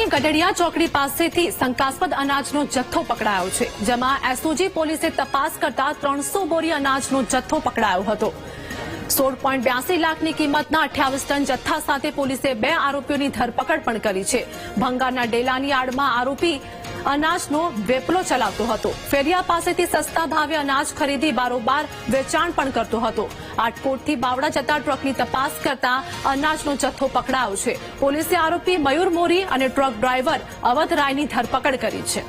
જસદણની ગઢડિયા ચોકડી પાસેથી શંકાસ્પદ અનાજનો જથ્થો પકડાયો છે, જેમાં એસઓજી પોલીસે તપાસ કરતા ત્રણસો બોરી અનાજનો જથ્થો પકડાયો હતો. સોળ પોઈન્ટ બ્યાસી લાખની કિંમતના અઠ્યાવીસ ટન જથ્થા સાથે પોલીસે બે આરોપીઓની ધરપકડ પણ કરી છે. ભંગારના ડેલાની આડમાં આરોપી અનાજનો વેપલો ચલાવતો હતો. ફેરિયા પાસેથી સસ્તા ભાવે અનાજ ખરીદી બારોબાર વેચાણ પણ કરતો હતો. આટકોટથી બાવડા જતા ટ્રકની તપાસ કરતા અનાજનો જથ્થો પકડાયો છે. પોલીસે આરોપી મયુર મોરી અને ટ્રક ડ્રાઈવર અવધ રાયની ધરપકડ કરી છે.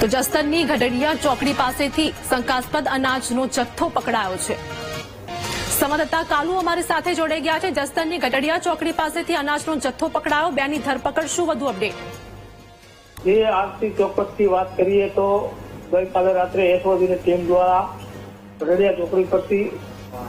તો જસદણની ગઢડિયા ચોકડી પાસેથી શંકાસ્પદ અનાજનો જથ્થો પકડાયો છે. સંવાદદાતા કાલુ અમારી સાથે જોડાઈ ગયા છે. જસદનની ગઢડિયા ચોકડી પાસેથી અનાજનો જથ્થો પકડાયો. બેની ધરપકડ શું વધુ અપડેટ? જે આજથી ચોક્કસથી વાત કરીએ તો ગઈકાલે રાત્રે એસઓજીની ટીમ દ્વારા રડિયા ચોકડી પરથી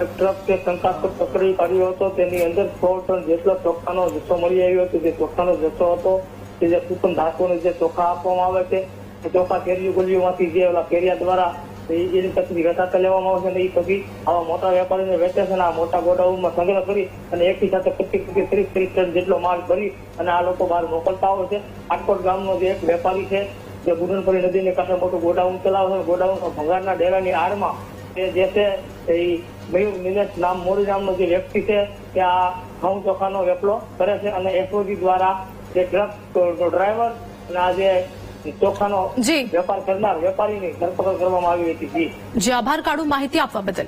ટ્રક કે શંકાસ્પદ પકડી કાઢ્યો હતો. તેની અંદર સો ટન જેટલો ચોખાનો જથ્થો મળી આવ્યો હતો. જે ચોખાનો જથ્થો હતો તે જે કુપન ધાતુને જે ચોખા આપવામાં આવે છે ચોખા કેરીઓ ગલીઓમાંથી જે ઓલા કેરિયા દ્વારા એ- એની પાસેથી વેચાતા લેવામાં આવશે અને એ પછી આવા મોટા વેપારીને વેચે છે અને આ મોટા ગોડાઉનમાં સંગ્રહ કરી અને એકથી સાથે પચીસ પચીસ ત્રીસ ત્રીસ ટન જેટલો માલ ભરી અને આ લોકો બહાર મોકલતા હોય છે. આટકોટ ગામનો જે એક વેપારી છે, જે બુરનપરી નદીને કાંઠે મોટું ગોડાઉન ચલાવે છે. ગોડાઉન ભંગારના ડેરાની આડમાં તે જે છે, એ મયુર નિલેશ નામ, મોરી નામનો જે વ્યક્તિ છે તે આ ઘઉં ચોખાનો વેપલો કરે છે અને એસઓજી દ્વારા જે ટ્રક ડ્રાઈવર અને આ જે ચોખાનો જી. વેપાર કરનાર વેપારીની ધરપકડ કરવામાં આવી હતી. જે. આભાર. કાઢું માહિતી આપવા બદલ.